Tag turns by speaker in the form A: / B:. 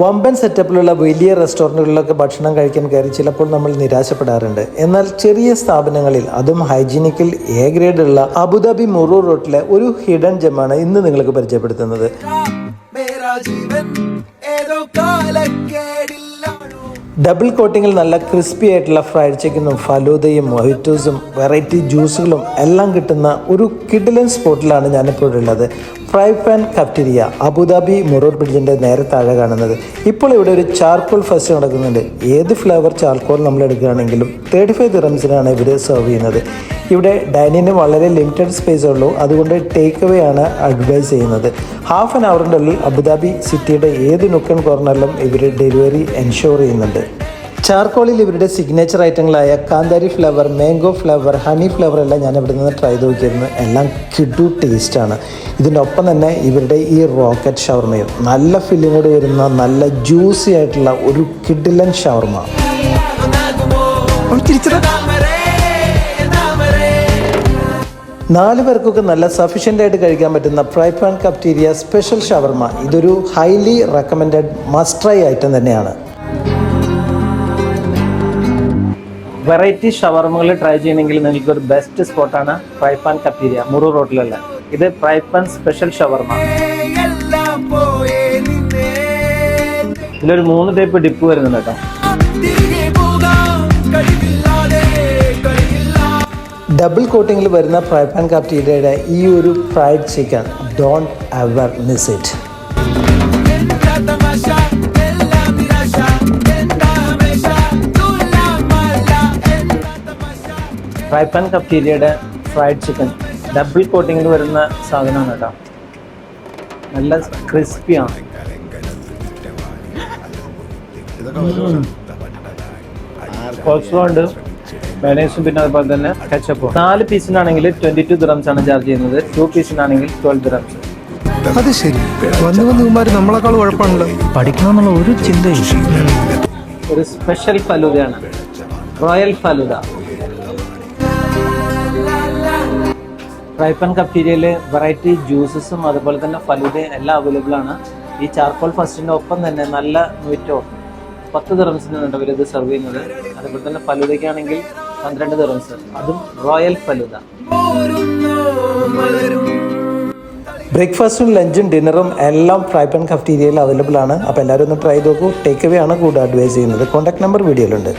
A: വമ്പൻ സെറ്റപ്പിലുള്ള വലിയ റെസ്റ്റോറന്റുകളിലൊക്കെ ഭക്ഷണം കഴിക്കാൻ കയറി ചിലപ്പോൾ നമ്മൾ നിരാശപ്പെടാറുണ്ട്. എന്നാൽ ചെറിയ സ്ഥാപനങ്ങളിൽ അതും ഹൈജീനിക്കിൽ എ ഗ്രേഡുള്ള അബുദാബി മുറൂർ റോട്ടിലെ ഒരു ഹിഡൻ ജെമാണ് ഇന്ന് നിങ്ങൾക്ക് പരിചയപ്പെടുത്തുന്നത്. ഡബിൾ കോട്ടിങ്ങിൽ നല്ല ക്രിസ്പി ആയിട്ടുള്ള ഫ്രൈഡ് ചിക്കനും ഫലൂദയും മൊഹിറ്റോസും വെറൈറ്റി ജ്യൂസുകളും എല്ലാം കിട്ടുന്ന ഒരു കിഡിലൻ സ്പോട്ടിലാണ് ഞാനിപ്പോൾ ഉള്ളത്. Fry pan cafeteria Abu Dhabi Muroor ബ്രിഡ്ജിന്റെ നേരെ താഴെ കാണുന്നത്. ഇപ്പോൾ ഇവിടെ ഒരു ചാർക്കോൾ ഫസ്റ്റ് നടക്കുന്നുണ്ട്. ഏത് ഫ്ലേവർ ചാർക്കോൾ നമ്മൾ എടുക്കുകയാണെങ്കിലും തേർട്ടി ഫൈവ് ദിറംസിനാണ് ഇവർ സെർവ് ചെയ്യുന്നത്. ഇവിടെ ഡൈനിങ്ങിന് വളരെ ലിമിറ്റഡ് സ്പേസ് ഉള്ളൂ. അതുകൊണ്ട് ടേക്ക് അവേ ആണ് അഡ്വൈസ് ചെയ്യുന്നത്. ഹാഫ് ആൻ അവറിന്റെ ഉള്ളിൽ അബുദാബി സിറ്റിയുടെ ഏത് നുക്കൻ കോർണറിലും ഇവർ ഡെലിവറി എൻഷുർ ചെയ്യുന്നുണ്ട്. ചാർക്കോളിൽ ഇവരുടെ സിഗ്നേച്ചർ ഐറ്റങ്ങളായ കാന്താരി flavour mango flavour honey flavour എല്ലാം ഞാൻ ഇവിടെ നിന്ന് ട്രൈ നോക്കിയിരുന്നു. എല്ലാം കിഡു ടേസ്റ്റാണ് ഇതിനൊപ്പം തന്നെ ഇവരുടെ ഈ റോക്കറ്റ് ഷവർമയും നല്ല ഫില്ലിങ്ങോട് വരുന്ന നല്ല ജ്യൂസി ആയിട്ടുള്ള ഒരു കിഡിലൻ ഷവർമ. നാല് പേർക്കൊക്കെ നല്ല സഫീഷ്യന്റ് ആയിട്ട് കഴിക്കാൻ പറ്റുന്ന fry pan cafeteria special shawarma ഇതൊരു highly recommended must try item തന്നെയാണ്. വെറൈറ്റി ഷവർമകൾ ട്രൈ ചെയ്യണമെങ്കിൽ നിങ്ങൾക്ക് ഒരു ബെസ്റ്റ് സ്പോട്ടാണ് ഫ്രൈ പാൻ കപ്റ്റീരിയ മുറു റോഡിലല്ല ഇത് ഫ്രൈ പാൻ സ്പെഷ്യൽ ഷവർമ ഇതിലൊരു മൂന്ന് ടൈപ്പ് ഡിപ്പ് വരുന്നുണ്ട് കേട്ടോ. ഡബിൾ കോട്ടിങ്ങിൽ വരുന്ന ഫ്രൈ പാൻ കാപ്റ്റീരിയയുടെ ഈ ഒരു fried chicken don't ever miss it fry pan കപ്റ്റീരിയയുടെ fried chicken double കോട്ടിങ്ങിൽ വരുന്ന സാധനമാണ് കേട്ടോ നല്ല ക്രിസ്പിയാണ് കൊളസ്ട്രോൾ ഉണ്ട്. മയണൈസും പിന്നെ അതുപോലെ തന്നെ കച്ചപ്പും നാല് പീസിനാണെങ്കിൽ ട്വന്റി ടു ദ്രംസ് ആണ് ചാർജ് ചെയ്യുന്നത്. ടു പീസിനാണെങ്കിൽ ട്വൽവ് ദ്രംസ്
B: അത് ശരി. വന്ന് വന്ന് ഇവന്മാര് നമ്മളെക്കാൾ കുഴപ്പമാണല്ലോ
C: പഠിക്കണമെന്നുള്ള ഒരു ചിന്തയും
A: ഒരു special ഫലൂദയാണ്. Royal falooda. Fry pan pan കഫ്റ്റീരിയയിൽ variety ജ്യൂസസും അതുപോലെ തന്നെ ഫലൂദയും എല്ലാം അവൈലബിൾ ആണ്. ഈ ചാർക്കോൾ ഫസ്റ്റിന്റെ ഒപ്പം തന്നെ നല്ല മീറ്റോ പത്ത് ഉണ്ട് അവരിത് സെർവ് ചെയ്യുന്നത്. അതുപോലെ തന്നെ ഫലൂദയ്ക്കാണെങ്കിൽ പന്ത്രണ്ട് ദിറംസ് അതും റോയൽ ഫലൂദ ബ്രേക്ക്ഫാസ്റ്റും ലഞ്ചും ഡിന്നറും എല്ലാം ഫ്രൈ പാൻ കഫ്റ്റീരിയയിൽ അവൈലബിൾ ആണ്. അപ്പോൾ എല്ലാവരും ഒന്ന് ട്രൈ നോക്കൂ. ടേക്ക് അവേ ആണ് കൂടുതൽ അഡ്വൈസ് ചെയ്യുന്നത്. Contact number വീഡിയോയിലുണ്ട്